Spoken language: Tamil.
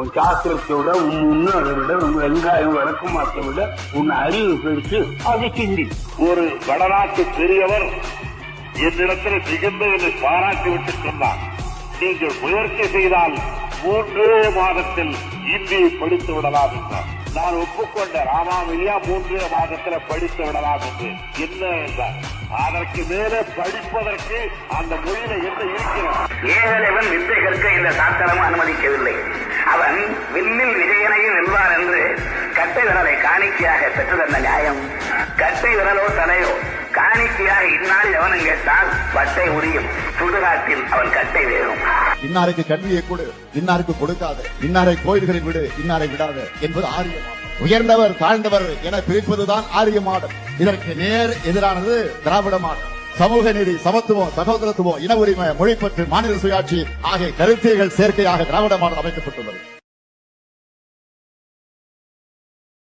உன் சாஸ்திரத்தை விட உன் முன்னோரை விட உன் வெங்காயம் விளக்கமாத்தை விட உன் அறிவு பெருசு அது சிந்தி ஒரு வடநாட்டு பெரியவர் என்னிடத்தில் மிகுந்த என்னை பாராட்டி விட்டு சொன்னார். நீங்கள் முயற்சி செய்தால் மூன்றே மாதத்தில் இந்தியை படித்து விடலாம் என்றார். நான் ஒப்புக்கொண்ட ராமாவிலியா மூன்றே மாதத்தில் படித்து விடலாம் என்று. என்ன என்றார்? அதற்கு மேலே படிப்பதற்கு அந்த மொழியில என்ன இருக்கிறது? ஏகலைவன் வித்தை கற்க இந்த சாஸ்திரம் அனுமதிக்கவில்லை. கட்டை விரலை காணிக்கையாக பெற்று தந்த நியாயம். கட்டை விரலோ தலையோ காணிக்கையாக இந்நாளில் எவனும் கேட்டால் வட்டை உரியும். சுடுகாட்டில் அவன் கட்டை வேறும். இன்னாருக்கு கல்வியை கொடு இன்னாருக்கு கொடுக்காத. இன்னாரை கோயில்களில் விடு இன்னாரை விடாத என்பது ஆரியமாடம் உயர்ந்தவர் தாழ்ந்தவர் என பிரிப்பதுதான் ஆரிய மாடல் இதற்கு நேர் எதிரானது திராவிட மாடல் சமூக நீதி சமத்துவம் சகோதரத்துவம் இன உரிமை மொழிப்பற்று மாநில சுயாட்சி ஆகிய கருத்தியல் சேர்க்கையாக திராவிட மாடல் அமைக்கப்பட்டுள்ளது.